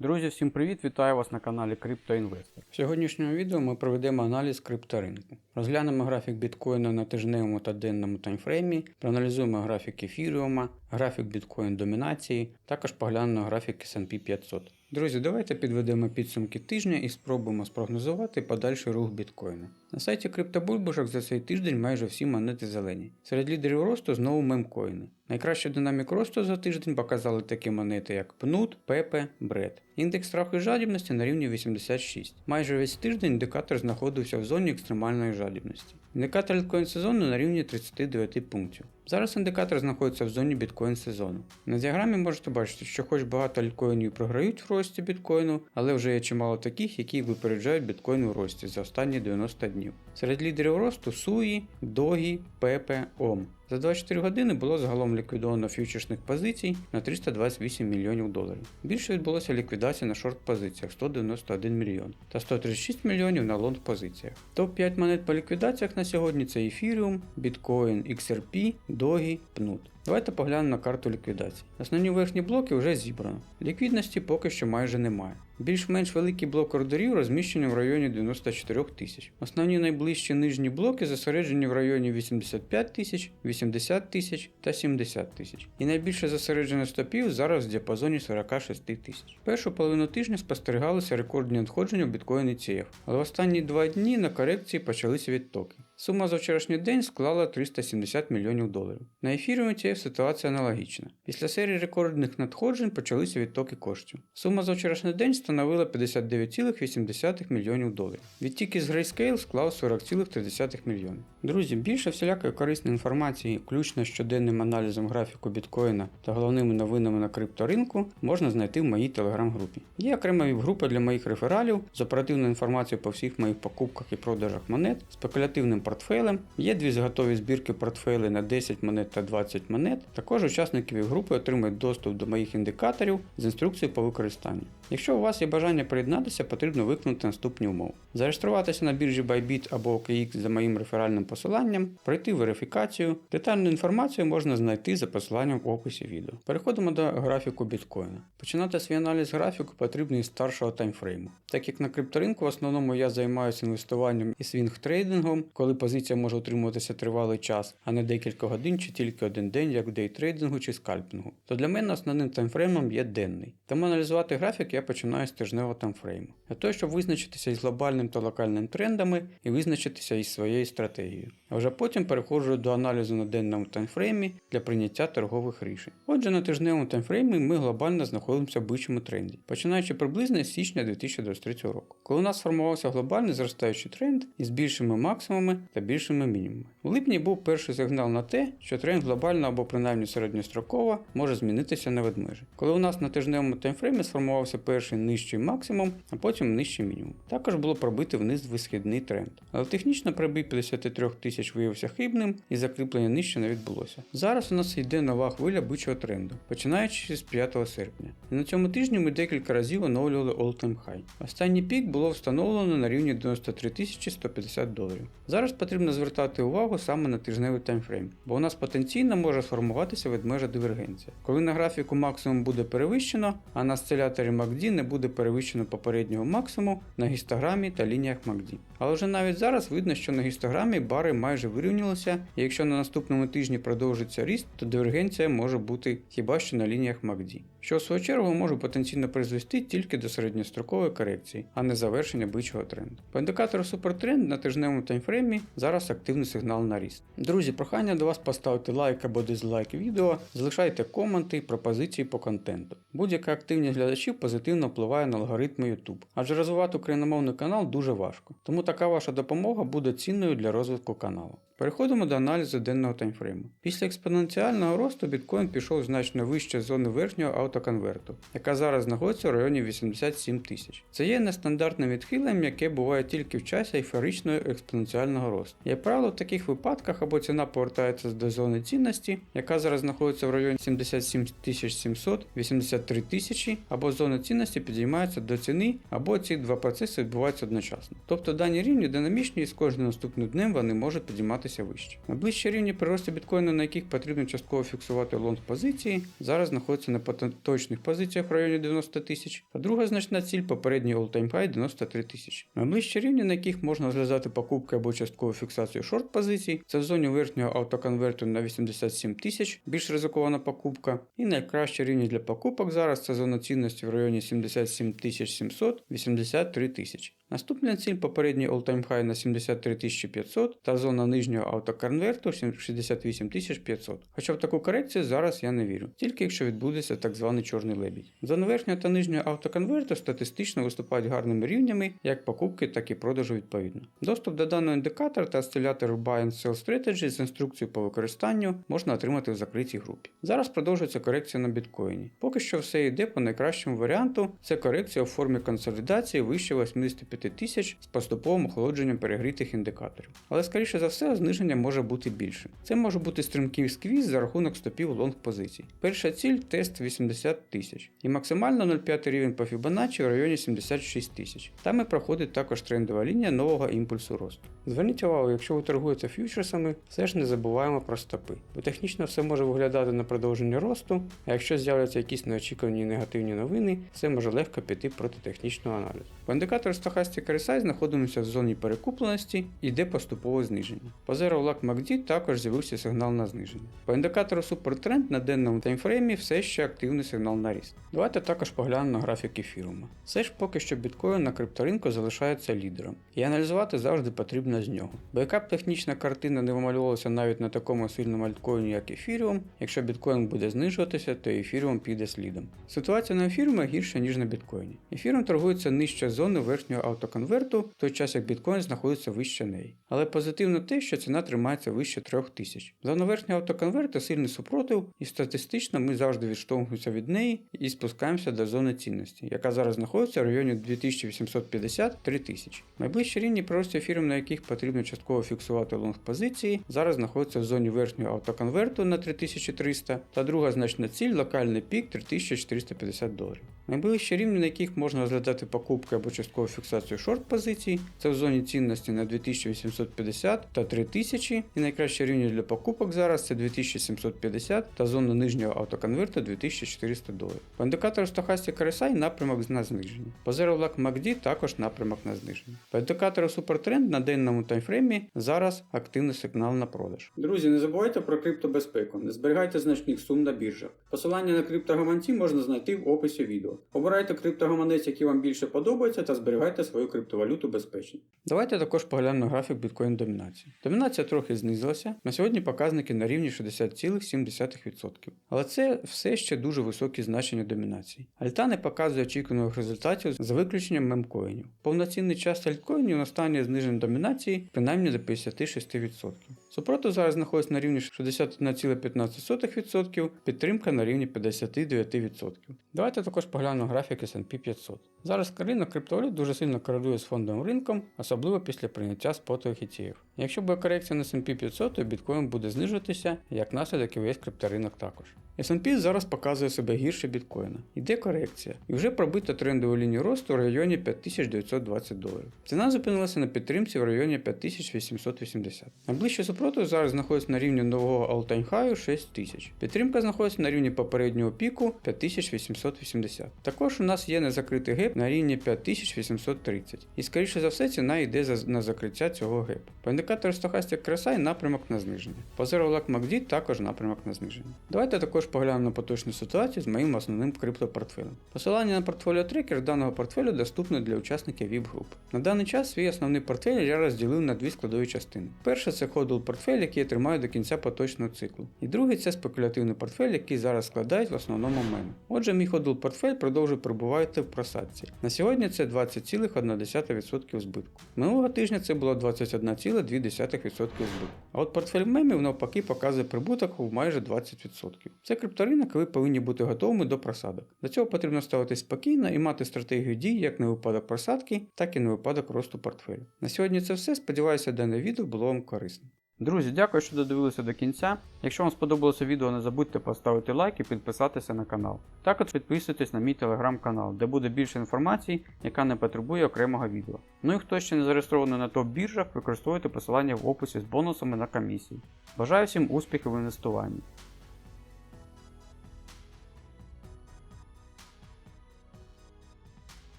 Друзі, всім привіт! Вітаю вас на каналі CryptoInvestor. В сьогоднішньому відео ми проведемо аналіз крипторинку. Розглянемо графік біткоїна на тижневому та денному таймфреймі, проаналізуємо графік ефіріума, графік біткоін домінації, також поглянемо графік S&P 500. Друзі, давайте підведемо підсумки тижня і спробуємо спрогнозувати подальший рух біткоїна. На сайті криптобульбушок за цей тиждень майже всі монети зелені. Серед лідерів росту знову мемкоїни. Найкращий динамік росту за тиждень показали такі монети, як Пнут, Пепе, Бред. Індекс страху і жадібності на рівні 86. Майже весь тиждень індикатор знаходився в зоні екстремальної жадібності. Індикатор літкоін сезону на рівні 39 пунктів. Зараз індикатор знаходиться в зоні біткоін сезону. На діаграмі можете бачити, що хоч багато альткоїнів програють в рості біткоїну, але вже є чимало таких, які випереджають біткоін у рості за останні 90 днів. Серед лідерів росту Суї, Догі, Пепе, Ом. За 24 години було загалом ліквідовано фьючерсних позицій на 328 мільйонів доларів. Більше відбулося ліквідація на шорт позиціях 191 мільйон та 136 мільйонів на лонг позиціях. Топ-5 монет по ліквідаціях на сьогодні це Ethereum, Bitcoin, XRP, Doge, Pnut. Давайте поглянемо на карту ліквідації. Основні верхні блоки вже зібрано. Ліквідності поки що майже немає. Більш-менш великий блок ордерів розміщені в районі 94 тисяч. Основні найближчі нижні блоки зосереджені в районі 85 тисяч, 80 тисяч та 70 тисяч. І найбільше зосереджено стопів зараз в діапазоні 46 тисяч. Першу половину тижня спостерігалися рекордні надходження в біткоін ETF, але в останні два дні на корекції почалися відтоки. Сума за вчорашній день склала 370 мільйонів доларів. На ефірі ETF ситуація аналогічна. Після серії рекордних надходжень почалися відтоки коштів. Сума за вчорашній день становила 59,8 мільйонів доларів. Відтік із Grayscale склав 40,3 мільйонів. Друзі, більше всілякої корисної інформації, включно з щоденним аналізом графіку біткоїна та головними новинами на крипторинку, можна знайти в моїй телеграм-групі. Є окрема віп-група для моїх рефералів з оперативною інформацією по всіх моїх покупках і продажах монет, спекулятивним портфелем. Є дві зготові збірки портфелі на 10 монет та 20 монет. Також учасники віп-групи отримують доступ до моїх індикаторів з інструкцією по використанню. Якщо у вас є бажання приєднатися, потрібно виконати наступні умови. Зареєструватися на біржі Bybit або OKX за моїм реферальним посиланням, пройти верифікацію. Детальну інформацію можна знайти за посиланням в описі відео. Переходимо до графіку біткоїна. Починати свій аналіз графіку потрібно із старшого таймфрейму. Так як на крипторинку в основному я займаюся інвестуванням і свінг-трейдингом, коли позиція може утримуватися тривалий час, а не декілька годин чи тільки один день, як в дейтрейдингу чи скальпінгу, то для мене основним таймфреймом є денний. Тому аналізувати графік я починаю з тижневого таймфрейму. Для того, щоб визначитися із глобальним та локальним трендами і визначитися із своєю стратегією. А вже потім переходжу до аналізу на денному таймфреймі для прийняття торгових рішень. Отже, на тижневому таймфреймі ми глобально знаходимося в бичому тренді, починаючи приблизно з січня 2023 року, коли у нас сформувався глобальний зростаючий тренд із більшими максимумами та більшими мінімумами. У липні був перший сигнал на те, що тренд глобально або принаймні середньостроково може змінитися на ведмежі. Коли у нас на тижневому таймфреймі сформувався перший нижчий максимум, а потім нижчий мінімум. Також було пробити вниз висхідний тренд. Але технічно пробій 53 тисяч виявився хибним і закріплення нижче не відбулося. Зараз у нас йде нова хвиля бичого тренду, починаючи з 5 серпня. І на цьому тижні ми декілька разів оновлювали all-time high. Останній пік було встановлено на рівні 93 150 доларів. Зараз потрібно звертати увагу саме на тижневий таймфрейм, бо у нас потенційно може сформуватися ведмежа дивергенція. Коли на графіку максимум буде перевищено, а на осциляторі MACD не буде перевищено попереднього максимуму на гістограмі та лініях MACD. Але вже навіть зараз видно, що на гістограмі бари майже вирівнялися, і якщо на наступному тижні продовжиться ріст, то дивергенція може бути хіба що на лініях MACD. Що в свою чергу може потенційно призвести тільки до середньострокової корекції, а не завершення бичого тренду. По індикатору супертренд на тижневому таймфреймі зараз активний сигнал на ріст. Друзі, прохання до вас поставити лайк або дизлайк відео, залишайте коменти, пропозиції по контенту. Будь-яка активність глядачів позитивно впливає на алгоритми YouTube, адже розвивати україномовний канал дуже важко. Тому така ваша допомога буде цінною для розвитку каналу. Mauer. Переходимо до аналізу денного таймфрейму. Після експоненціального росту біткоін пішов значно вище зони верхнього автоконверту, яка зараз знаходиться в районі 87 тисяч. Це є нестандартним відхиленням, яке буває тільки в часі ейфоричного експоненціального росту. Як правило, в таких випадках або ціна повертається до зони цінності, яка зараз знаходиться в районі 77 700, 83 тисячі, або зона цінності підіймається до ціни, або ці два процеси відбуваються одночасно. Тобто дані рівні динамічні і з кожним наступним днем вони можуть підійматися розвиватися вище. Найближчі рівні при рості біткоїну, на яких потрібно частково фіксувати лонг позиції, зараз знаходиться на поточних позиціях в районі 90 тисяч, а друга значна ціль попередній all-time high 93 тисячі. Найближчі рівні, на яких можна розглядати покупки або часткову фіксацію шорт позицій, це в зоні верхнього автоконверту на 87 тисяч, більш ризикована покупка. І найкращі рівні для покупок зараз це зона цінності в районі 77 700 83 тисячі. Наступна ціль попередній all-time high на 73 500 та зона нижнього автоконверту 68 500. Хоча в таку корекцію зараз я не вірю, тільки якщо відбудеться так званий чорний лебідь. Зона верхнього та нижнього автоконверту статистично виступають гарними рівнями як покупки, так і продажу відповідно. Доступ до даного індикатора та осцилятор Buy and Sell Strategy з інструкцією по використанню можна отримати в закритій групі. Зараз продовжується корекція на біткоїні. Поки що все йде по найкращому варіанту. Це корекція у формі консолідації вище 85 тисяч з поступовим охолодженням перегрітих індикаторів. Але скоріше за все, зниження може бути більшим. Це може бути стрімкий сквіз за рахунок стопів лонг позицій. Перша ціль тест 80 тисяч і максимально 0,5 рівень по Fibonacci в районі 76 тисяч. Там і проходить також трендова лінія нового імпульсу росту. Зверніть увагу, якщо ви торгуєте фьючерсами, все ж не забуваємо про стопи. Бо технічно все може виглядати на продовження росту, а якщо з'являться якісь неочікувані негативні новини, все може легко піти проти технічного аналізу. По індикатору Stochastic RSI знаходимося в зоні перекупленості йде поступове зниження. По Zero Lag MACD також з'явився сигнал на зниження. По індикатору Supertrend на денному таймфреймі все ще активний сигнал на ріст. Давайте також поглянемо на графік ефірума. Все ж поки що біткоін на крипторинку залишається лідером, і аналізувати завжди потрібно з нього. Бо яка б технічна картина не вималювалася навіть на такому сильному альткоїні, як ефіріум, якщо біткоін буде знижуватися, то ефіріум піде слідом. Ситуація на ефіріумі гірша, ніж на біткоїні. Ефіріум торгується нижче зони верхнього автоконверту, в той час як біткоін знаходиться вище неї. Але позитивно те, що ціна тримається вище 3000. Зона верхнього автоконверту сильний супротив, і статистично ми завжди відштовхуємося від неї і спускаємося до зони цінності, яка зараз знаходиться в районі 2850-3000. Найближчі рівні при рості ефірів, на яких потрібно частково фіксувати лонг позиції, зараз знаходиться в зоні верхнього автоконверту на 3300 та друга значна ціль локальний пік 3450 доларів. Найближчі рівні, на яких можна розглядати покупки або часткову фіксацію шорт позицій, це в зоні цінності на 2850 та 3000, і найкращі рівні для покупок зараз це 2750 та зона нижнього автоконверту 2400 доларів. По індикатору Stochastic RSI напрямок на зниження. По Zero Lag MACD також напрямок на зниження. По індикатору Supertrend на денному таймфреймі зараз активний сигнал на продаж. Друзі, не забувайте про криптобезпеку, не зберігайте значних сум на біржах. Посилання на криптогаманці можна знайти в описі відео. Обирайте криптогаманець, який вам більше подобається, та зберігайте свою криптовалюту безпечно. Давайте також поглянемо графік біткоін домінації. Домінація трохи знизилася. На сьогодні показники на рівні 60,7%. Але це все ще дуже високі значення домінації. Альта не показує очікуваних результатів за виключенням мемкоїнів. Повноцінний час альткоїнів на стані зниження домінації принаймні до 56%. Супротив зараз знаходиться на рівні 61,15%, підтримка на рівні 59%. Давайте також поглянемо графік S&P 500. Зараз ринок криптовалют дуже сильно корелює з фондовим ринком, особливо після прийняття спотових ETF. Якщо буде корекція на S&P 500, то біткоін буде знижуватися, як наслідок і весь крипторинок також. S&P зараз показує себе гірше біткоїна. Іде корекція, і вже пробито трендову лінію росту в районі 5920 доларів. Ціна зупинилася на підтримці в районі 5880. Найближче супротив зараз знаходиться на рівні нового all-time high 6000. Підтримка знаходиться на рівні попереднього піку 5880. Також у нас є незакритий геп на рівні 5830. І скоріше за все ціна йде на закриття цього гепу. По індикатору Stochastic RSI напрямок на зниження. По Lag MACD також напрямок на зниження. Давайте також поглянемо на поточну ситуацію з моїм основним криптопортфелем. Посилання на портфоліо трекер даного портфелю доступне для учасників VIP груп. На даний час свій основний портфель я розділив на дві складові частини. Перше це ходл портфель, який я тримаю до кінця поточного циклу. І другий це спекулятивний портфель, який зараз складають в основному мене. Отже, мій ходл портфель продовжує перебувати в просадці. На сьогодні це 20,1% збитку. Минулого тижня це було 21,2% збитку. А от портфель мемів навпаки показує прибуток у майже 20%. Це крипторинок, ви повинні бути готовими до просадок. До цього потрібно ставитись спокійно і мати стратегію дій як на випадок просадки, так і на випадок росту портфелю. На сьогодні це все. Сподіваюся, дане відео було вам корисним. Друзі, дякую, що додивилися до кінця. Якщо вам сподобалося відео, не забудьте поставити лайк і підписатися на канал. Також підписуйтесь на мій телеграм-канал, де буде більше інформації, яка не потребує окремого відео. Ну і хто ще не зареєстрований на топ-біржах, використовуйте посилання в описі з бонусами на комісії. Бажаю всім успіхів в інвестуванні.